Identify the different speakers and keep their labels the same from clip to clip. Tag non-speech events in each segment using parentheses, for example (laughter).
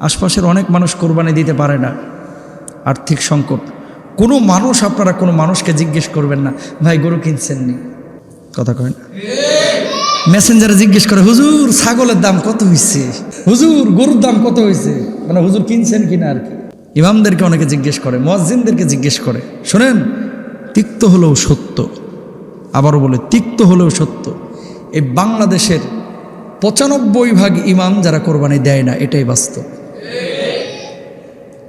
Speaker 1: আশপাশের অনেক মানুষ কোরবানি দিতে পারে না। আর্থিক সংকট। কোনো মানুষ আপনারা কোনো মানুষকে জিজ্ঞেস করবেন না, ভাই, গরু কিনছেননি কথা কয় না। মেসেঞ্জারে জিজ্ঞেস করে, হুজুর, ছাগলের দাম কত হয়েছে হুজুর, গরুর দাম কত হয়েছে মানে হুজুর, কিনছেন কিনা আর কি? ইমামদেরকে অনেকে জিজ্ঞেস করে মসজিদদেরকে জিজ্ঞেস করে, শোনেন, তিক্ত হলেও সত্য। আবারও বলে, তিক্ত হলেও সত্য। এই বাংলাদেশের পঁচানব্বই ভাগ ইমাম যারা কোরবানি দেয় না, এটাই বাস্তব।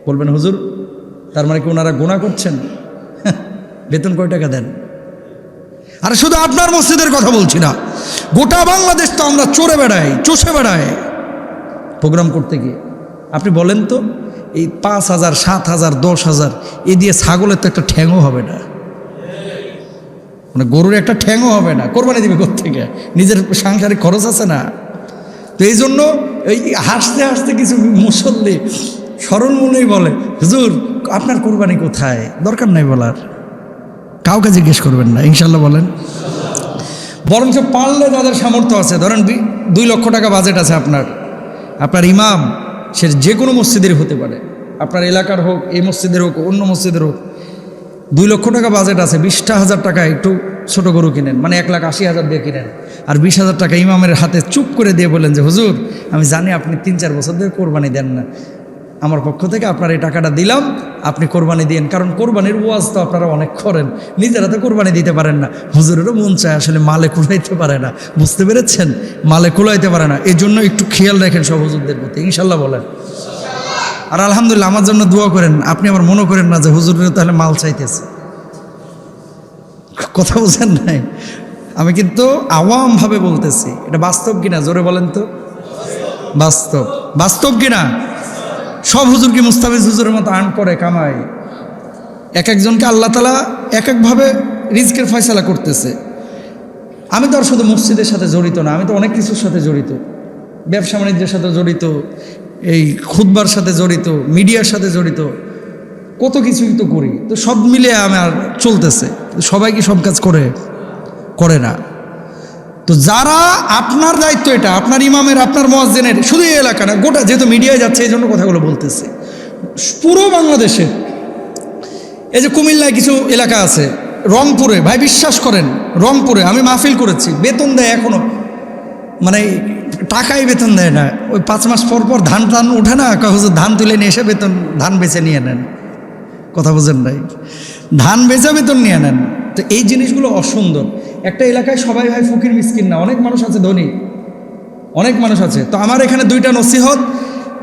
Speaker 1: বলবেন, হুজুর, তার মানে কি ওনারা গুণা করছেন? (laughs) বেতন কয় টাকা দেন? আরে শুধু আপনার মসজিদের কথা বলছি না, গোটা বাংলাদেশ তো আমরা চড়ে বেড়াই, চষে বেড়াই প্রোগ্রাম করতে গিয়ে। আপনি বলেন তো, এই পাঁচ হাজার, সাত হাজার, দশ হাজার, এ দিয়ে ছাগলের তো একটা ঠ্যাংও হবে না। মানে গরুর একটা ঠ্যাংও হবে না, কোরবানি দিবে থেকে নিজের সাংসারিক খরচ আছে না। তো এই জন্য এই হাসতে হাসতে কিছু মুসল্লি সরল মনেই বলে, হুজুর, আপনার কোরবানি কোথায়? দরকার নাই বলার। কাউকে জিজ্ঞেস করবেন না ইনশাল্লাহ বলেন। বরঞ্চ পারলে যাদের সামর্থ্য আছে, ধরেন দুই লক্ষ টাকা বাজেট আছে আপনার। আপনার ইমাম, সে যে কোনো মসজিদের হতে পারে। আপনার এলাকার হোক, এই মসজিদের হোক, অন্য মসজিদের হোক, দুই লক্ষ টাকা বাজেট আছে, বিশটা হাজার টাকা একটু ছোট গরু কিনেন মানে এক লাখ আশি হাজার দিয়ে কিনেন। আর বিশ হাজার টাকা ইমামের হাতে চুপ করে দিয়ে বলেন যে, হুজুর, আমি জানি আপনি তিন চার বছর ধরে কোরবানি দেন না। আমার পক্ষ থেকে আপনার এই টাকাটা দিলাম, আপনি কোরবানি দিন কারণ কোরবানির ওয়াজ তো আপনারা অনেক করেন। নিজেরা তো কোরবানি দিতে পারেন না। হুজুরেরও মন চায় আসলে মালে কুলাইতে পারে না। বুঝতে পেরেছেন? মালে কুলাইতে পারে না। এই জন্য একটু খেয়াল রাখেন সব হুজুরদের প্রতি। ইনশাল্লাহ বলেন। আর আলহামদুলিল্লাহ, আমার জন্য দোয়া করেন। আপনি আমার মনে করেন না যে হুজুরের তাহলে মাল চাইতেছে। কথা বুঝেন নাই? আমি কিন্তু আওয়ামভাবে বলতেছি। এটা বাস্তব কিনা? জোরে বলেন তো। বাস্তব। বাস্তব কিনা? সব হুজুরকে মুস্তাফিজ হুজুরের মতো আর্ন করে কামায় এক একজনকে আল্লাহ তালা এক একভাবে রিজকের ফয়সালা করতেছে। আমি তো আর শুধু মসজিদের সাথে জড়িত না, আমি তো অনেক কিছুর সাথে জড়িত। ব্যবসা বাণিজ্যের সাথে জড়িত, এই খুদবার সাথে জড়িত, মিডিয়ার সাথে জড়িত, কত কিছুই তো করি। তো সব মিলে আমার চলতেছে। সবাই কি সব কাজ করে? করে না। তো যারা আপনার দায়িত্ব এটা, আপনার ইমামের, আপনার মহাজেনের শুধু এই এলাকা না, গোটা যেহেতু মিডিয়ায় যাচ্ছে, এই জন্য কথাগুলো বলতেছে। পুরো বাংলাদেশে, এই যে কুমিল্লায় কিছু এলাকা আছে, রংপুরে, ভাই বিশ্বাস করেন, রংপুরে আমি মাহফিল করেছি, বেতন দেয় এখনও। মানে টাকাই বেতন দেয় না। ওই পাঁচ মাস পর পর ধান টান ওঠে না হুজুর, ধান তুলে নিয়ে এসে বেতন, ধান বেছে নিয়ে নেন। কথা বুঝেন নাই? ধান বেচা বেতন নিয়ে নেন। তো এই জিনিসগুলো অসুন্দর। একটা এলাকায় সবাই ভাই ফকির মিসকিন না, অনেক মানুষ আছে ধনী। অনেক মানুষ আছে। তো আমার এখানে দুইটা নসিহত।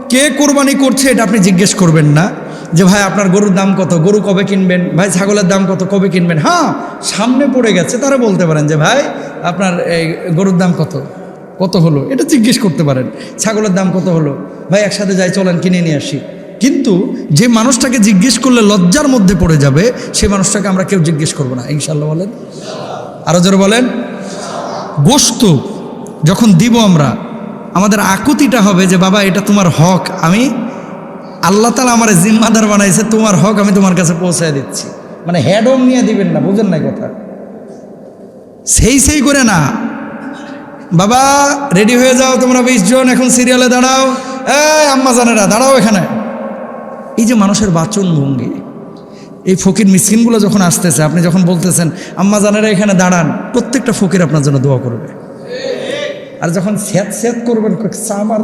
Speaker 1: কে কোরবানি করছে এটা আপনি জিজ্ঞেস করবেন না যে ভাই আপনার গরুর দাম কত? গরু কবে কিনবেন? ভাই ছাগলের দাম কত? কবে কিনবেন? হ্যাঁ সামনে পড়ে গেছে, তারা বলতে পারেন যে ভাই আপনার এই গরুর দাম কত? কত হলো? এটা জিজ্ঞেস করতে পারেন। ছাগলের দাম কত হলো? ভাই একসাথে যাই, চলেন, কিনে নিয়ে আসি। কিন্তু যে মানুষটাকে জিজ্ঞেস করলে লজ্জার মধ্যে পড়ে যাবে, সে মানুষটাকে আমরা কেউ জিজ্ঞেস করব না। ইনশাল্লাহ বলেন। আরও জোরে বলেন। গোস্ত যখন দিব আমরা, আমাদের আকুতিটা হবে যে, বাবা, এটা তোমার হক। আমি, আল্লাহ তালা আমার জিম্মাদার বানাইছে, তোমার হক আমি তোমার কাছে পৌঁছায় দিচ্ছি। মানে হেডম নিয়ে দিবেন না, বুঝেন না কথা। সেই সেই করে না। বাবা রেডি হয়ে যাও, তোমরা বিশ জন, এখন সিরিয়ালে দাঁড়াও। এই আম্মা জানেরা দাঁড়াও এখানে। এই যে মানুষের বাচন ভঙ্গি। এই ফকির মিসকিনগুলো যখন আসতেছে, আপনি যখন বলতেছেন, আম্মা জানেরা এখানে দাঁড়ান, প্রত্যেকটা ফকির আপনার জন্য দোয়া করবে। আর যখন স্যাত স্যাত করবেন সামার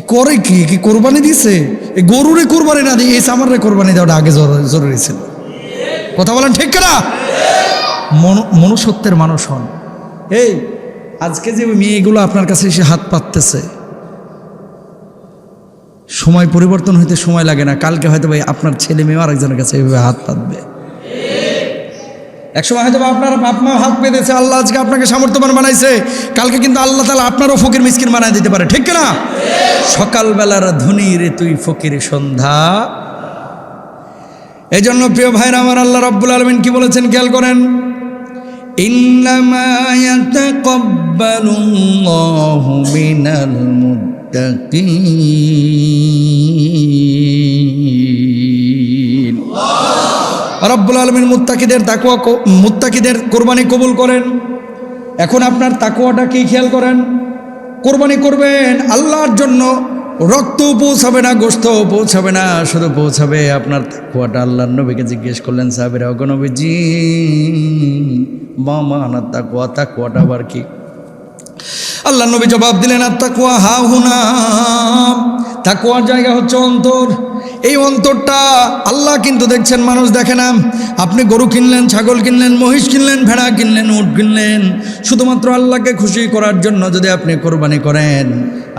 Speaker 1: করে কি? কি কোরবানি দিছে? এই গরুরে কোরবানি না দিয়ে, এই সামারে কোরবানি দেওয়াটা আগে জরুরি ছিল। কথা বলেন ঠিক না মন- মনুষ্যত্বের মানুষ হন। এই, আজকে যে মেয়েগুলো আপনার কাছে এসে হাত পাততেছে সময় পরিবর্তন হইতে সময় লাগে না। কালকে হয়তো ভাই আপনার ছেলে মেয়ে আরেকজনের কাছে এভাবে হাত পাতবে। একসময় হয়তো আপনার বাপ মা হাত পেতেছে আল্লাহ আজকে আপনাকে সামর্থ্যবান বানাইছে। কালকে কিন্তু আল্লাহ তালা আপনারও ফকির মিসকির বানাই দিতে পারে, ঠিক না সকালবেলার ধনী রে তুই ফকির সন্ধ্যা। এই জন্য প্রিয় ভাইরা আমার আল্লাহ রব্বুল আলমিন কি বলেছেন খেয়াল করেন? ইন্নামা মিনাল মুত্তাকিন। রব্বুল আলমিন মুত্তাকিদের তাকুয়া মুত্তাকিদের কোরবানি কবুল করেন। এখন আপনার তাকুয়াটা কি খেয়াল করেন? কোরবানি করবেন, আল্লাহর জন্য রক্ত পৌঁছাবে না গোস্তও পৌঁছাবে না, শুধু পৌঁছাবে আপনার তাকুয়াটা আল্লাহর নবীকে জিজ্ঞেস করলেন সাহেবের অগনবীজি মা মা তাকুয়া তাকুয়াটা আবার কি? আল্লাহ নবী জবাব দিলেন আর তাকুয়া হা হুনা তাকুয়ার জায়গা হচ্ছে অন্তর। এই অন্তরটা আল্লাহ কিন্তু দেখছেন, মানুষ দেখে না। আপনি গরু কিনলেন, ছাগল কিনলেন, মহিষ কিনলেন, ভেড়া কিনলেন, উট কিনলেন, শুধুমাত্র আল্লাহকে খুশি করার জন্য যদি আপনি কোরবানি করেন,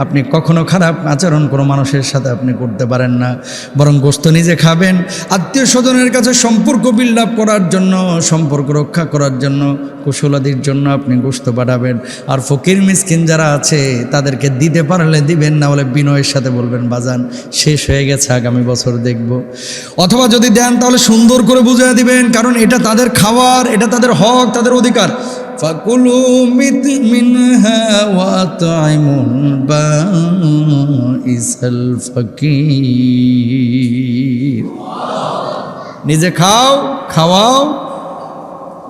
Speaker 1: আপনি কখনো খারাপ আচরণ কোনো মানুষের সাথে আপনি করতে পারেন না। বরং গোস্ত নিজে খাবেন, আত্মীয় স্বজনের কাছে সম্পর্ক বিল্ড আপ করার জন্য, সম্পর্ক রক্ষা করার জন্য, কুশলাদির জন্য আপনি গোস্ত পাঠাবেন আর ফকির, মিসকিন যারা আছে, তাদেরকে দিতে পারলে দিবেন, না হলে বিনয়ের সাথে বলবেন, বাজান, শেষ হয়ে গেছে আগামী বছর দেখব। অথবা যদি দেন, তাহলে সুন্দর করে বুঝিয়ে দিবেন, কারণ এটা তাদের খাওয়ার, এটা তাদের হক, তাদের অধিকার। ওয়া নিজে খাও, খাওয়াও,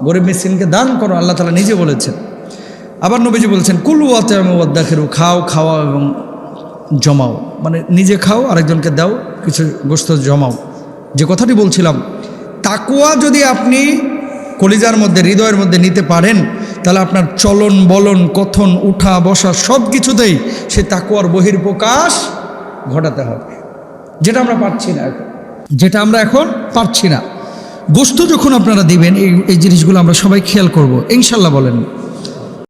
Speaker 1: গরিব মিসকিনকে দান করো, আল্লাহ তালা নিজে বলেছেন। আবার নবীজি বলছেন, কুলু আতামদাখেরু খাও খাওয়া এবং জমাও। মানে নিজে খাও, আরেকজনকে দাও, কিছু গোস্ত জমাও। যে কথাটি বলছিলাম তাকুয়া যদি আপনি কলিজার মধ্যে, হৃদয়ের মধ্যে নিতে পারেন, তাহলে আপনার চলন, বলন, কথন, উঠা, বসা সব কিছুতেই সে তাকুয়ার বহির্প্রকাশ ঘটাতে হবে। যেটা আমরা পারছি না এখন। যেটা আমরা এখন পারছি না। গোস্ত যখন আপনারা দিবেন, এই এই জিনিসগুলো আমরা সবাই খেয়াল করব। ইনশাল্লাহ বলেন।